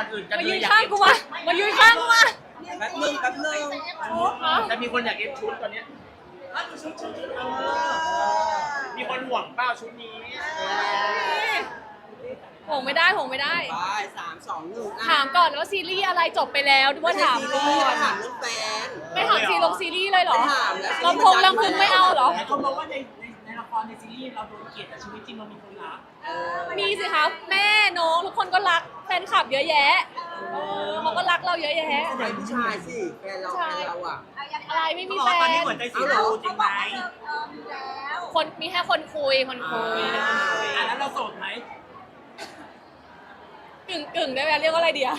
ก่อนอื่นกันมาเลยืยนอยากข้างเอฟกูชุมาดมายืนข้างกูมาแป๊บนึงแป๊บนึงฮะแต่มีคนอยากเอฟชุดตอนเนี้ยอะชุดชุดชุดเออมีคนห่วงเปล่าชุดนี้ห่วงไม่ได้ห่วงไม่ได้ ไปสามสองหนึ่งอะถามก่อนว่าซีรีส์อะไรจบไปแล้วดูว่าถามไใช่ก่ซีรีส์อนถามเรื่องแฟน ไม่ถามซีลงซีรีส์เลยเหรอไม่ถามแล้ว ลำพงลำพึงไม่เอาเหรอ แต่เขาบอกว่าในในในละค รในซีรีส์เราโดนเกลียดแต่ชีวิตจริงเรามีคนรักเออมีสิคะแม่น้องทุกคนก็รักแฟนคลับเยอะแยะเออเขาก็รักเราเยอะแยะใครผู้ชายสิแฟนเราแฟนเราอะ อะไรไม่มีเขาบอกแฟว่าตอนนี้นหัวใจสีเอาเหรอฟูจริงไหมคนมีแค่คนคุยคนคุยอ่า อะแล้วเราโสดไหมกึ่งกึ่งได้ไหมเรียกว่าอะไรเดียว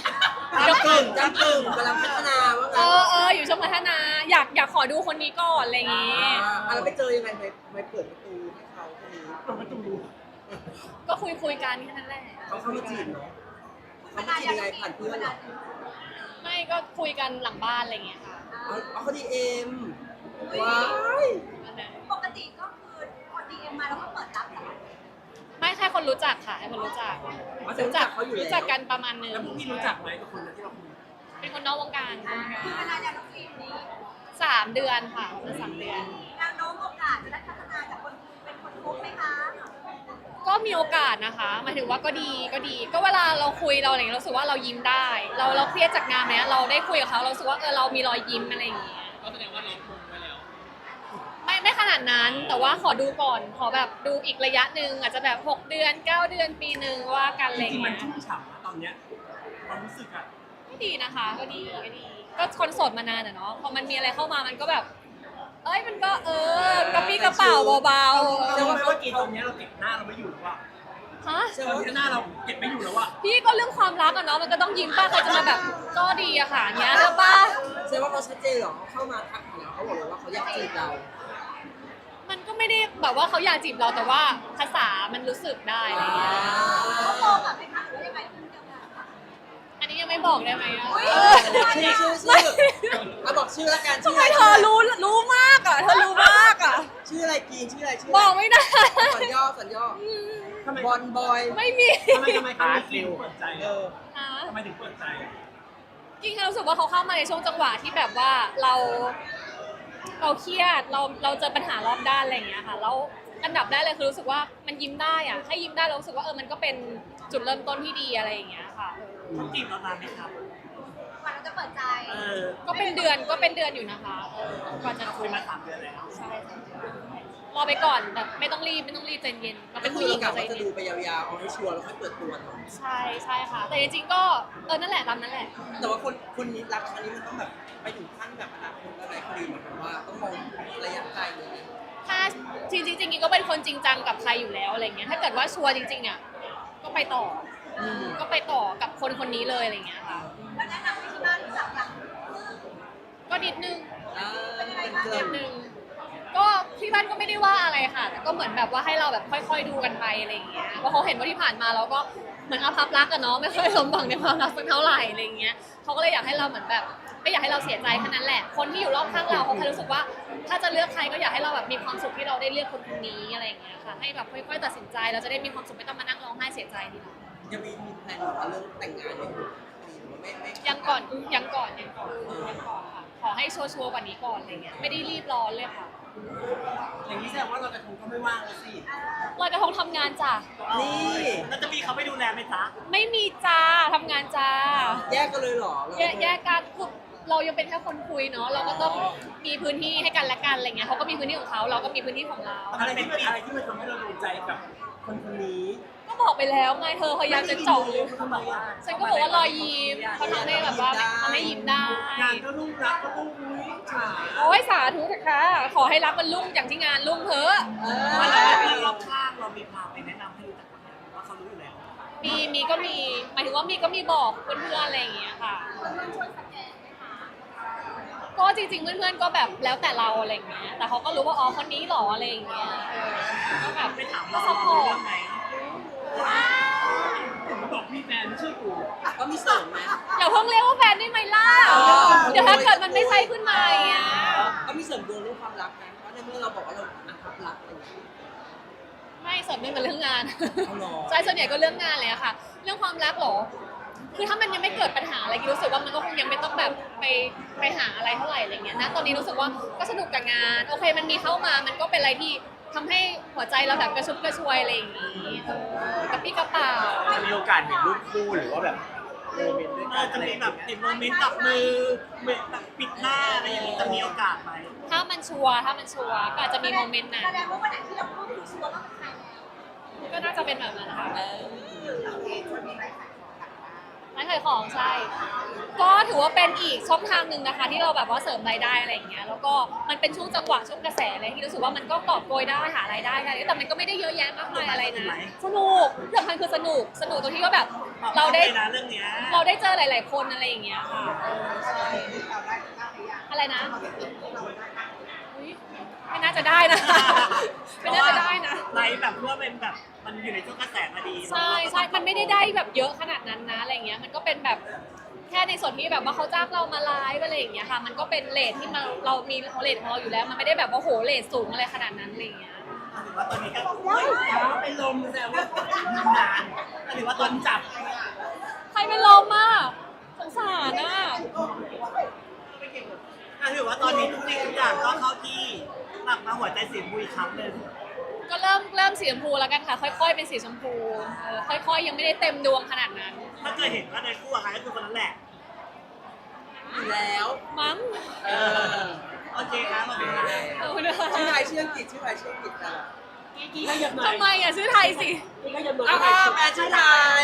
จ้ำกึ่งจ้ำกึ่งกำลังพัฒนาว่าเองั้นอเอออยู่ช่วงพัฒนา อยากอยากขอดูคนนี้ก่อนอะไรอย่างงี้ อ่าอะเราไปเจอยังไงไปไปเปิดประตูให้ เขาคนนี้เปิดประตูก็คุยคุยกันแค่นั้นแหละ เขาเข้ามาจีบเนาะเขามาจีบยังไงผ่านเพื่อนเหรอไม่ก็คุยกันหลังบ้านอะไรอย่างเงี้ยค่ะเอาเอาเขาดีเอ็มว้ายปกติก็คือคนดีเอ็มมาแล้วก็เปิดรับเหรอไม่แค่คนรู้จักค่ะแค่คนรู้จักเขาจะรู้จักเขาอยู่รู้แล้วจักกันประมาณนึงแล้วพวกพี่รู้จักไหมกับคนนั้นที่เราคุยเป็นคนนอกวงการคือเวลาอย่างน้องฟิล์มนี้สามเดือนค่ะคือสามเดือนแนวโน้มโอกาสจะได้พั กไหมคะก็มีโอกาสนะคะหมายถึงว่าก็ดีก็ดี ก็เวลาเราคุยเราอะไรอย่างเงี้ยเรารู้สึกว่าเรายิ้มได้ เราเราเครียดจากงานเนี้ยเราได้คุยกับเขาเรารู้สึกว่าเออเรามีรอยยิ้มอะไรอย่างเงี้ยก็แสดงว่าเราคงไว้แล้ว ไม่ไม่ขนาดนั้นแต่ว่าขอดูก่อนขอแบบดูอีกระยะหนึ่งอาจจะแบบ 6 เดือน 9 เดือนปีหนึ่งว่ากันอะไรจริงๆมัเงี้นยชุ่มฉ่ำนะตอนเนี้ยความรู้สึกอะก็ดีนะคะ ก็ดีก็ดี ก็คนโสดมานานอะเนาะพอมันมีอะไรเข้ามามันก็แบบ เอ้ยมันก็เออก ระปี้กระเป๋าเบาแสดงว่าเมื่อกี้ตอนเนี้ยเราเก็บหน้าเราไม่อยู่หรือเปล่าๆฮะใช่ตอนไหมนี้หน้าเราเก็บไม่อยู่แล้วอะพี่ก็เรื่องความรักอะเนาะมันก็ต้องยิ้มป้าใครจะมาแบบก็ดีอะค่ะอย่างเงี้ยแล้วป้า แสดงว่าเขาชัดเจนเหรอเขาเข้ามาทักหาเราเขาบอกเลยว่าเขาอยากจีบเรา มันก็ไม่ได้แบบว่าเขาอยากจีบเราแต่ว่าภาษามันรู้สึกได้อะไรเงี้ยเขาโตกับไหมคะหรือว่ายังไงคุณเดียวกันคะอันนี้ยังไม่บอกได้ไหมอะชื่อชื่อชื่อเอาบอกชื่อละกันชื่ทำอไมอะไรเธอรู้รู้มากอะเธอรู้มากอะ ชื่ออะไรกีนชื่ออะไรชื่อบอกไม่ได้ สัญย่อสัญย่อทำไมบอลบอยไม่มีทำไมทำไมเขาถึงเปิดใจเออะอ นะทำไมถึงเปิดใจอะจริงๆรู้สึกว่าเขาเข้ามาในช่วงจังหวะที่แบบว่าเราเราเครียดเราเราเจอปัญหารอบด้านอะไรอย่างเงี้ยค่ะแล้วอันดับแรกเลยคือรู้สึกว่ามันยิ้มได้อะให้ยิ้มได้เรารู้สึกว่าเออมันก็เป็นจุดเริ่มต้นที่ดีอะไรอย่างเงี้ยค่ะ เขาจีบเรานานไหมครับกว่าเรา จะเปิดใจ เออก็เป็นเดือนก็เป็นเดือนอยู่นะคะเออกว่าจะเราคุยมาสามเดือนแล้วใช่รอไปก่อนแบบไม่ต้องรีบไม่ต้องรีบใจเย็นเราไปก็คุคืยอกักะนใจว่าจะเย็ดูนไปยาวๆเอาให้ชัวร์แล้วค่อยเปิดตัวเนาะใช่ใช่ค่ะ แต่จริงๆก็เออนั่นแหละตามนั้นแหละ แต่ว่าคนคนนี้รักครั้งนี้มันต้องแบบไปถึงขั้นแบบอนาคตอะไรคดีเหมือนกันว่าต้องมองระยะไกลเลยนะถ้าจริงๆจริงๆก็เป็นคนจริงจังกับใครอยู่แล้วอะไรเงี้ยถ้าเกิดว่าชัวร์จริงๆอะก็ไปต่ออก็ไปต่อกับคนคนนี้เลยอะไรเงี้ยค่ะแล้วแนะนำให้ที่บ้านรู้จักอย่าง ก็นิดนึงเออเป็นเกินินดนึงก็ที่บ้านก็ไม่ได้ว่าอะไรค่ะ แต่ก็เหมือนแบบว่าให้เราแบบค่อยๆดูกันไปอะไรอย่างเงี้ยเพราะเขาเห็นว่าที่ผ่านมาเราก็เหมือนอาภัพรักกันเนาะไม่ค่อยสมหวังในความรักสักเท่าไหร่อะไรอย่างเงี้ยเขาก็เลยอยากให้เราเหมือนแบบไม่อยากให้เราเสียใจแค่นั้นแหละ คนที่อยู่รอบข้างเราเขาแค่รู้สึกว่า ถ้าจะเลือกใครก็อยากให้เราแบบมีความสุขที่เราได้เลือกคนคนนี้อะไรอย่างเงี้ยค่ะให้แบบค่อยๆตัดสินใจเราจะได้มีความสุขไม่ต้องมานั่งร้องไห้เสียใจทีหลัง ยังมีมีแพลนแบบว่าเรื่องแต่งงานยังอยู่หรือว่าไม่ไม่ยังก่อนยังก่อนยังก่อนยังก่อนค่ะ ขอให้ชัวร์ๆกว่านี้ก่อนอะไรเงี้ยไม่ได้รีบร้อนเลยค่ะอย่างนี้แสดงว่าเรากระทงก็ไม่ว่างแล้วสิ ลอยกระทงทำงานจ้ะนี่ แล้วจะมีเขาไปดูแลไหมจ๊ะไม่มีจ้าทำงานจ้าแยกกันเลยเหรอเราแยกแยกกันคือเรายังเป็นแค่คนคุยเนาะเราก็ต้องมีพื้นที่ให้กันและกันอะไรเงี้ยเขาก็มีพื้นที่ของเขาเราก็มีพื้นที่ของเรา อะไรที่มันอะไรที่มันทำให้เราดูใจกับคนคนนี้ก็ บอกไปแล้วไงเธอพยายามจะเจ่องทำไมอะฉันก็บอกว่ารอยยิ้มเขาทำให้แบบว่าทำให้ยิ้มได้ งานก็รุ่งรักก็รุ่งอุ้ยฉาโอ้ยสาธุเถอะค่ะ ขอให้รักมันรุ่งอย่างที่งานรุ่งเถอะเอว่าอเรารอบข้างเรามีพาไปแนะนำให้รู้จักคนไหนว่าเขารู้อยู่แล้วมีมีก็มีหมายถึงว่ามีก็มีบอกเพื่อนๆอะไรอย่างเงี้ยค่ะเพื่อนๆช่วยสแกนไหมคะก็จริงๆเพื่อนๆก็แบบแล้วแต่เราอะไรอย่างเงี้ยแต่เขาก็รู้ว่าอ๋อคนนี้หรออะไรอย่างเงี้ยเออก็แบบไปถามก็เราซัพพรู้อร์เรื่ตองไหม ผมก็บอกพี่แฟนไม่เชื่อกูเขามีเสริมไหมอย่าเพิ่งเรียกว่าแฟนได้ไหมล่ะเออเดี๋ยวถ้าเกิดมันไม่ใช่ขึ้นมาอย่างเงี้ยเขามีเสริมดวงเรื่องความรักไหมเพราะในเมื่อเราบอกว่าเราอันความรักอะไรอย่างเงี้ย ไม่เสริมเรื่องกับเรื่องงานเอาหรอ ใช่ส่วนใหญ่ก็เรื่องงานเลยอะค่ะ เรื่องความรักเหรอ คือคือถ้ามันยังไม่เกิดปัญหาอะไรรู้สึกว่ามันก็คงยังไม่ต้องแบบไปไปหาอะไรเท่าไหร่อะไรเงี้ยนะตอนนี้รู้สึกว่าก็สนุกกับงาน โอเคมันมีเข้ามามันก็เป็นอะไรที่ ทำให้หัวใจเราแบบกระชุ่มกระชวยอะไรอย่างงี้เออกระปี้กระเป๋า จะมีโอกาสเห็นรูปคู่หรือว่าแบบโมเมนต์ด้วยเอกัอนจะมีแบบเห็นโมเมนต์จับมือเหมือนแบบปิดหน้าอะไรอย่างนี้จะมีโอกาสไหมถ้ามันชัวร์ถ้ามันชัวร์ก็อาจจะมีโมเมนต์นั้นแสดงว่าวันไหนที่เราพูดถึงชัวร์ว่าเป็นใครแล้วก็น่าจะเป็นแบบนั้นนะคะโอเคชวนมีอะไร ขายของหลังบ้านร้านขายของใช่ ก็ถือว่าเป็นอีกช่องทางหนึ่งนะคะ ที่เราแบบว่าเสริมรายได้อะไรอย่างเงี้ยแล้วก็มันเป็นช่วงจังหวะช่วงกระแสอะไรที่รู้สึกว่ามันก็กอบโกยได้หารายได้ได้แต่มันก็ไม่ได้เยอะแยะมากมายอะไรนะสนุกที่สำคัญคือสนุกสนุกตรงที่ว่าแบบเราได้นะเรื่องเนี้ยเราได้เจอหลาย ๆ คนอะไรอย่างเงี้ยค่ะอะไรนะอุ๊ยไม่น่าจะได้นะไม่น่าจะได้นะไลฟ์แบบเพื่อเป็นแบบ มันอยู่ในช่วงกระแสมาดีใช่ใช่มันไม่ได้ได้แบบเยอะขนาดนั้นนะอะไรเงี้ย มันก็เป็นแบบแค่ในส่วนที่แบบว่าเขาจ้างเรามาไลฟ์อะไรอย่างเงี้ยค่ะ มันก็เป็นเลทที่มาเรามีเลทของเราอยู่แล้ว มันไม่ได้แบบว่าโหเลทสูงอะไรขนาดนั้นอะไรเงี้ยถือว่าตอนนี้ก็โอ้ยเป็นลมแซวว่ายืนนานถือว่าตอนจับ ใครเป็นลมอะสงสารอะอะถือว่าตอนนี้ทุกสิ่งทุกอย่างก็เข้าที่กลับมาหัวใจสีบุยครั้งหนึ่ง ก็เริ่มเริ่มสีชมพูแล้วกันค่ะ ค่อยๆเป็นสีชมพูเออค่อยๆ ยังไม่ได้เต็มดวงขนาดนั้น ถ้าเกิดเห็นว่าในคู่กับใครก็คือคนนั้นแหละ อยู่แล้วมั้งเออ โอเคครับขอบคุณครับเอาเถชื่ออะไทยชื่ออังกฤษชื่ออะไรชื่ออังกฤษกันกี้ขยับหน่อยทำไมอะชื่อไทยสิกี้ขยับหน่อยอ้าวแปลชื่อไทย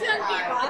ชื่ออังกฤษเหรอ